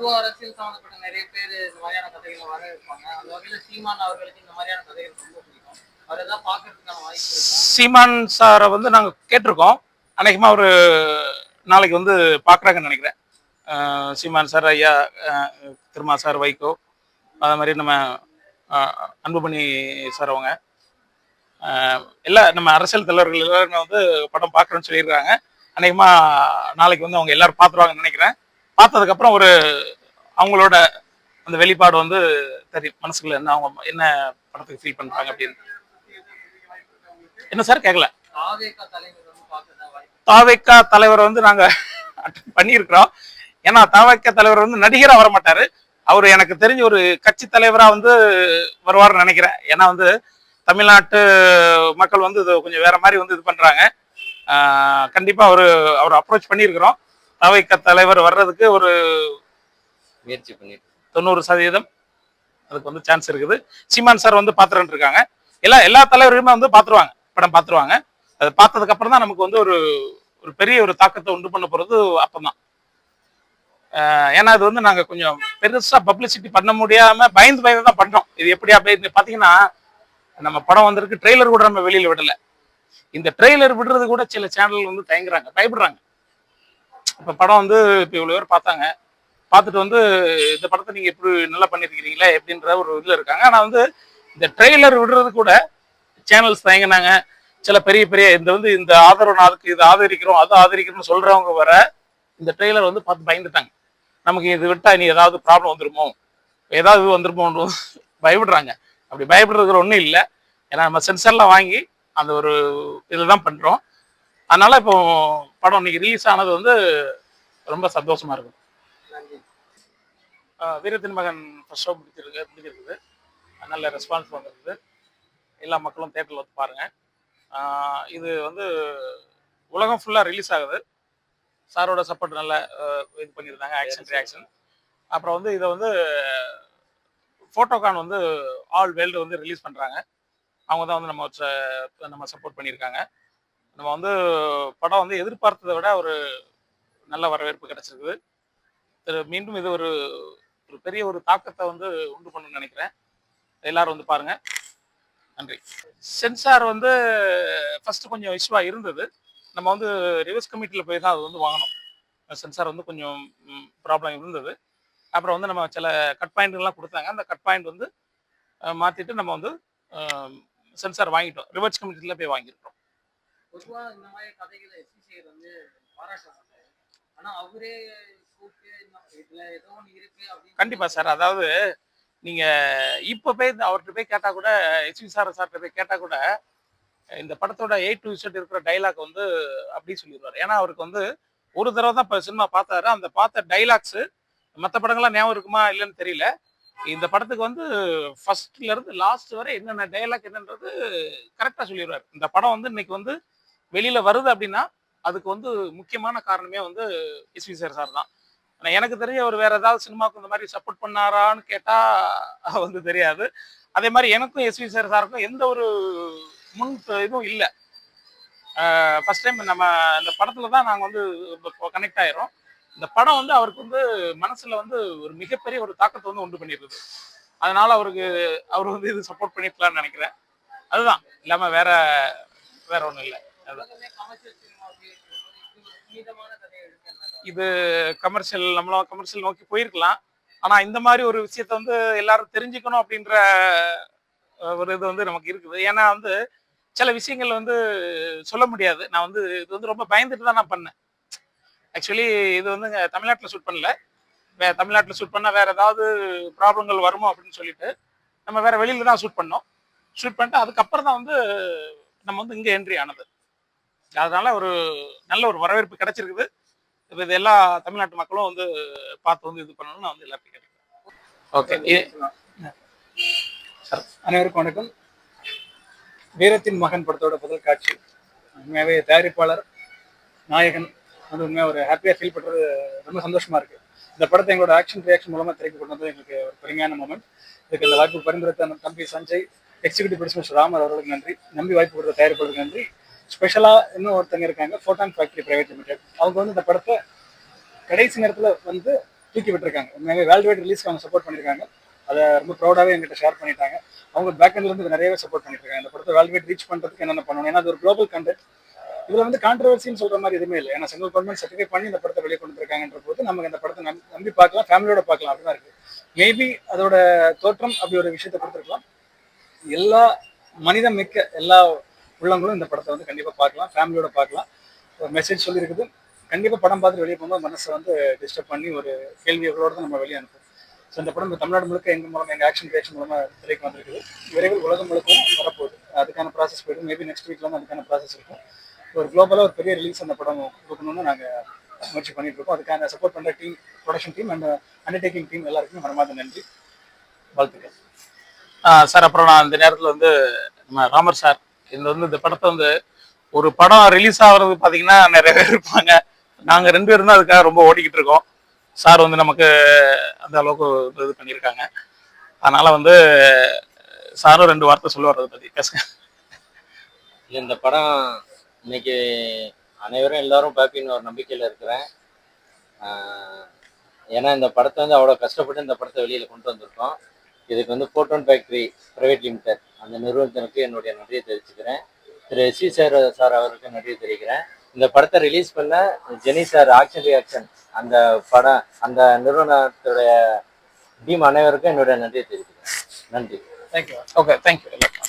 பொதுவா அரசியல் சம்பந்தப்பட்ட நிறைய பேர் இந்த மாதிரியான கதைகளை வர இருப்பாங்க. அந்த வகையில சீமான் அவர்களுக்கு இந்த மாதிரியான கதைகள் ரொம்ப பிடிக்கும். அவர் ஏதாவது பார்க்கறதுக்கான வாய்ப்பு இருக்கா? சீமான் சாரை வந்து நாங்கள் கேட்டிருக்கோம். அநேகமாக ஒரு நாளைக்கு வந்து பார்க்குறாங்கன்னு நினைக்கிறேன். சீமான் சார் ஐயா திருமா சார் வைகோ அது மாதிரி நம்ம அன்புமணி சார் அவங்க. அஹ் எல்லா நம்ம அரசியல் தலைவர்கள் எல்லாருமே வந்து படம் பார்க்குறோன்னு சொல்லியிருக்காங்க அநேகமாக நாளைக்கு வந்து அவங்க எல்லாரும் பார்த்துருவாங்கன்னு நினைக்கிறேன். பார்த்ததுக்கப்புறம் ஒரு அவங்களோட அந்த வெளிப்பாடு வந்து தெரியும். மனசுக்குள்ள என்ன அவங்க என்ன படத்துக்கு ஃபீல் பண்ணுறாங்க அப்படின்னு. என்ன சார் கேட்கல தாவேகா தலைவர் வந்து தாவைக்கா தலைவர் வந்து நாங்க பண்ணியிருக்கிறோம். ஏன்னா தாவைக்கா தலைவர் வந்து நடிகரா வர மாட்டாரு அவர் எனக்கு தெரிஞ்ச ஒரு கட்சி தலைவரா வந்து வருவார்னு நினைக்கிறேன். ஏன்னா வந்து தமிழ்நாட்டு மக்கள் வந்து இது கொஞ்சம் வேற மாதிரி வந்து இது பண்றாங்க. கண்டிப்பா அவரு அவர் அப்ரோச் பண்ணியிருக்கிறோம். தாவைக்கா தலைவர் வர்றதுக்கு ஒரு முயற்சி பண்ணிட்டு தொண்ணூறு சதவீதம் அதுக்கு வந்து சான்ஸ் இருக்குது. சீமான் சார் வந்து பாத்துறேன் இருக்காங்க. எல்லா எல்லா தலைவர்களுமே வந்து பாத்துருவாங்க. படம் பாத்துருவாங்க. அதை பார்த்ததுக்கு அப்புறம் தான் நமக்கு வந்து ஒரு ஒரு பெரிய ஒரு தாக்கத்தை உண்டு பண்ண போறது அப்பதான் ஏன்னா இது வந்து நாங்க கொஞ்சம் பெருசா பப்ளிசிட்டி பண்ண முடியாம பயந்து பயந்து தான் பண்றோம். இது எப்படி அப்படி பாத்தீங்கன்னா நம்ம படம் வந்திருக்கு ட்ரெய்லர் கூட நம்ம வெளியில விடல. இந்த ட்ரெய்லர் விடுறது கூட சில சேனல் வந்து தயங்குறாங்க பயப்படுறாங்க. இப்போ படம் வந்து இப்போ இவ்வளோ பேர் பார்த்தாங்க. பார்த்துட்டு வந்து இந்த படத்தை நீங்கள் எப்படி நல்லா பண்ணியிருக்கிறீங்களே எப்படின்ற ஒரு இதில் இருக்காங்க. ஆனால் வந்து இந்த ட்ரெய்லர் விடுறது கூட சேனல்ஸ் தயங்கினாங்க. சில பெரிய பெரிய இந்த வந்து இந்த ஆதரவு நான் அதுக்கு இது ஆதரிக்கிறோம் அது ஆதரிக்கிறோம்னு சொல்கிறவங்க வர இந்த ட்ரெய்லர் வந்து பார்த்து பயந்துட்டாங்க. நமக்கு இது விட்டா இனி ஏதாவது ப்ராப்ளம் வந்துருமோ? ஏதாவது இது வந்துருமோன்னு பயப்படுறாங்க. அப்படி பயப்படுறதுக்கு ஒன்றும் இல்லை. ஏன்னா நம்ம சென்சர்லாம் வாங்கி அந்த ஒரு இதில் தான் பண்ணுறோம் அதனால இப்போ படம் இன்னைக்கு ரிலீஸ் ஆனது வந்து ரொம்ப சந்தோஷமா இருக்கும். வீரத்தின் மகன் ஃபர்ஸ்ட் ஷோ முடிச்சிருக்கு முடிஞ்சிருக்குது. நல்ல ரெஸ்பான்ஸ் வந்திருக்குது. எல்லா மக்களும் தேட்டரில் வந்து பாருங்க. ஆஹ் இது வந்து உலகம் ஃபுல்லாக ரிலீஸ் ஆகுது. சாரோட சப்போர்ட் நல்ல இது பண்ணியிருந்தாங்க ஆக்ஷன் ரியாக்ஷன் அப்புறம் வந்து இதை வந்து ஃபோட்டோகான் வந்து ஆல் வேர்ல்டு வந்து ரிலீஸ் பண்ணுறாங்க அவங்க தான் வந்து நம்ம நம்ம சப்போர்ட் பண்ணியிருக்காங்க. நம்ம வந்து படம் வந்து எதிர்பார்த்ததை விட ஒரு நல்ல வரவேற்பு கிடைச்சிருக்குது. மீண்டும் இது ஒரு ஒரு பெரிய ஒரு தாக்கத்தை வந்து உண்டு பண்ணணும்னு நினைக்கிறேன். எல்லாரும் வந்து பாருங்க. நன்றி. சென்சார் வந்து ஃபர்ஸ்ட் கொஞ்சம் இஷ்யூவாக இருந்தது. நம்ம வந்து ரிவர்ஸ் கமிட்டியில் போய் தான் அது வந்து வாங்கினோம். சென்சார் வந்து கொஞ்சம் ப்ராப்ளம் இருந்தது. அப்புறம் வந்து நம்ம சில கட் பாயிண்ட்லாம் கொடுத்தாங்க. அந்த கட் பாயிண்ட் வந்து மாற்றிட்டு நம்ம வந்து சென்சார் வாங்கிட்டோம். ரிவர்ஸ் கமிட்டியில் போய் வாங்கியிருக்கிறோம். பொதுவா இந்த மாதிரி கதைகளை எஸ்பிசிஐ வந்து பாராட்ட ஆனா அவரே இதுல ஏதோ ஒண்ணு இருக்கு அப்படின்னு கண்டிப்பா சார். அதாவது நீங்க இப்ப போய் அவர்கிட்ட போய் கேட்டா கூட எஸ்வி சார் சார்கிட்ட போய் கேட்டா கூட இந்த படத்தோட ஏ டு இசட் இருக்கிற டைலாக் வந்து அப்படி சொல்லிடுவார். ஏன்னா அவருக்கு வந்து ஒரு தடவை தான் இப்போ சினிமா பார்த்தாரு. அந்த பார்த்த டைலாக்ஸ் மற்ற படங்கள்லாம் ஞாபகம் இருக்குமா இல்லைன்னு தெரியல. இந்த படத்துக்கு வந்து ஃபர்ஸ்ட்ல இருந்து லாஸ்ட் வரை என்னென்ன டைலாக் என்னன்றது கரெக்டாக சொல்லிடுவார். இந்த படம் வந்து இன்னைக்கு வந்து வெளியில வருது அப்படின்னா அதுக்கு வந்து முக்கியமான காரணமே வந்து எஸ்வி சார் சார் தான். ஆனால் எனக்கு தெரிஞ்ச அவர் வேற ஏதாவது சினிமாவுக்கு இந்த மாதிரி சப்போர்ட் பண்ணாரான்னு கேட்டா வந்து தெரியாது. அதே மாதிரி எனக்கும் எஸ்வி சார் சாருக்கும் எந்த ஒரு முன் இதுவும் இல்லை. ஃபர்ஸ்ட் டைம் நம்ம இந்த படத்துல தான் நாங்கள் வந்து கனெக்ட் ஆயிரும் இந்த படம் வந்து அவருக்கு வந்து மனசுல வந்து ஒரு மிகப்பெரிய ஒரு தாக்கத்தை வந்து உண்டு பண்ணியிருக்குது அதனால அவருக்கு அவர் வந்து இது சப்போர்ட் பண்ணிருக்கலாம்னு நினைக்கிறேன். அதுதான். இல்லாம வேற வேற ஒன்றும் இல்லை. இது கமர்ஷியல் நம்மளும் கமர்ஷியல் நோக்கி போயிருக்கலாம். ஆனால் இந்த மாதிரி ஒரு விஷயத்த வந்து எல்லாரும் தெரிஞ்சுக்கணும் அப்படின்ற ஒரு இது வந்து நமக்கு இருக்குது. ஏன்னா வந்து சில விஷயங்கள் வந்து சொல்ல முடியாது. நான் வந்து இது வந்து ரொம்ப பயந்துட்டு தான் நான் பண்ணேன். ஆக்சுவலி இது வந்து தமிழ்நாட்டில் ஷூட் பண்ணல. வே தமிழ்நாட்டில் ஷூட் பண்ணால் வேற ஏதாவது ப்ராப்ளங்கள் வருமோ அப்படின்னு சொல்லிட்டு நம்ம வேற வெளியில தான் ஷூட் பண்ணோம். ஷூட் பண்ணிட்டு அதுக்கப்புறம் தான் வந்து நம்ம வந்து இங்கே என்ட்ரி ஆனது. அதனால ஒரு நல்ல ஒரு வரவேற்பு கிடைச்சிருக்குது. இப்ப இது எல்லா தமிழ்நாட்டு மக்களும் வந்து பார்த்து வந்து இது பண்ணணும்னு நான் வந்து எல்லாத்தையும் கேட்டுக்கிறேன். ஓகே. அனைவருக்கும் வணக்கம். வீரத்தின் மகன் படத்தோட முதல் காட்சி. உண்மையாகவே தயாரிப்பாளர் நாயகன். வந்து உண்மையாக ஒரு ஹாப்பியாக ஃபீல் பண்ணுறது ரொம்ப சந்தோஷமா இருக்கு. இந்த படத்தை எங்களோட ஆக்ஷன் ரியாக்ஷன் மூலமாக திரைக்கு கொண்டு வந்தது எங்களுக்கு ஒரு பெருமையான மூமெண்ட் இதுக்கு இந்த வாய்ப்பு பரிந்துரைத்த தம்பி சஞ்சய் எக்ஸிகூட்டிவ் ப்ரொடியூசர் ராமர் அவர்களுக்கு நன்றி. நம்பி வாய்ப்பு கொடுத்த தயாரிப்பாளருக்கு நன்றி. ஸ்பெஷலாக இன்னும் ஒருத்தங்க இருக்காங்க ஃபோட்டான் ஃபேக்ட்ரி ப்ரைவேட் லிமிடெட் அவங்க வந்து இந்த படத்தை கடைசி நேரத்தில் வந்து தூக்கி விட்டுருக்காங்க. உண்மையாகவே வேல்டுவேட் ரிலீஸ்க்கு அவங்க சப்போர்ட் பண்ணியிருக்காங்க அதை ரொம்ப ப்ரௌடாகவே எங்கிட்ட ஷேர் பண்ணிட்டாங்க. அவங்க பேக் இருந்து நிறையவே சப்போர்ட் பண்ணியிருக்காங்க இந்த படத்தை வேல்டுவேட் ரீச் பண்ணுறதுக்கு என்னென்ன பண்ணணும்? ஏன்னா அது ஒரு குளோபல் கண்டென்ட் இதில் வந்து கான்ட்ரவர்சின்னு சொல்கிற மாதிரி எதுவுமே இல்லை. ஏன்னா செங்கல் கவர்மெண்ட் சர்டிஃபை பண்ணி இந்த படத்தை வெளியே கொண்டு இருக்காங்கன்ற போது நமக்கு இந்த படத்தை நம்பி நம்பி பார்க்கலாம் ஃபேமிலியோட பார்க்கலாம். அப்படிதான் இருக்குது மேபி அதோட தோற்றம் அப்படி ஒரு விஷயத்தை கொடுத்துருக்கலாம். எல்லா மனிதம் மிக்க எல்லா உள்ளவங்களும் இந்த படத்தை வந்து கண்டிப்பாக பார்க்கலாம். ஃபேமிலியோட பார்க்கலாம். ஒரு மெசேஜ் சொல்லியிருக்குது கண்டிப்பாக படம் பார்த்துட்டு வெளியே போகும்போது மனசை வந்து டிஸ்டர்ப் பண்ணி ஒரு கேள்விகளோடு தான் நம்ம வெளியே அனுப்புவோம். ஸோ இந்த படம் தமிழ்நாடு முழுக்க எங்கள் மூலம் எங்கள் ஆக்ஷன் ரியாக்ஷன் மூலமாக திரைக்கு வந்திருக்குது. விரைவில் உலகம் முழுக்கவும் வரப்போகுது. அதுக்கான ப்ராசஸ் போயிடும். மேபி நெக்ஸ்ட் வீக்ல வந்து அதுக்கான ப்ராசஸ் இருக்கும். ஒரு குளோபலாக ஒரு பெரிய ரிலீஸ் அந்த படம் கொடுக்கணும்னு நாங்கள் முயற்சி பண்ணிட்டு இருக்கோம். அதுக்கான சப்போர்ட் பண்ணுற team production team and undertaking team எல்லாருக்குமே மனமாத நன்றி. வாழ்த்துக்கள். சார் அப்புறம் நான் இந்த நேரத்தில் வந்து நம்ம ராமர் சார் இந்த வந்து இந்த படத்தை வந்து ஒரு படம் ரிலீஸ் ஆகுறது பார்த்தீங்கன்னா நிறைய பேர் இருப்பாங்க. நாங்கள் ரெண்டு பேரும் தான் அதுக்காக ரொம்ப ஓடிக்கிட்டு இருக்கோம். சார் வந்து நமக்கு அந்த அளவுக்கு இது பண்ணியிருக்காங்க. அதனால் வந்து சாரும் ரெண்டு வார்த்தை சொல்லுவார் அதை பற்றி பேசுங்க. இல்லை இந்த படம் இன்னைக்கு அனைவரும் எல்லாரும் பார்ப்பின்னு ஒரு நம்பிக்கையில் இருக்கிறேன். ஏன்னா இந்த படத்தை வந்து அவ்வளோ கஷ்டப்பட்டு இந்த படத்தை வெளியில் கொண்டு வந்திருக்கோம். இதுக்கு வந்து ஃபோட்டோன் ஃபேக்ட்ரி ப்ரைவேட் லிமிடெட் அந்த நிறுவனத்திற்கு என்னுடைய நன்றியை தெரிவிச்சுக்கிறேன். திரு சி சார் சார் அவருக்கு நன்றியை தெரிவிக்கிறேன். இந்த படத்தை ரிலீஸ் பண்ண ஜெனி சார் ஆக்ஷன் ரியாக்ஷன் அந்த படம் அந்த நிறுவனத்துடைய டீம் அனைவருக்கும் என்னுடைய நன்றியை தெரிவிக்கிறேன். நன்றி. Thank you okay thank you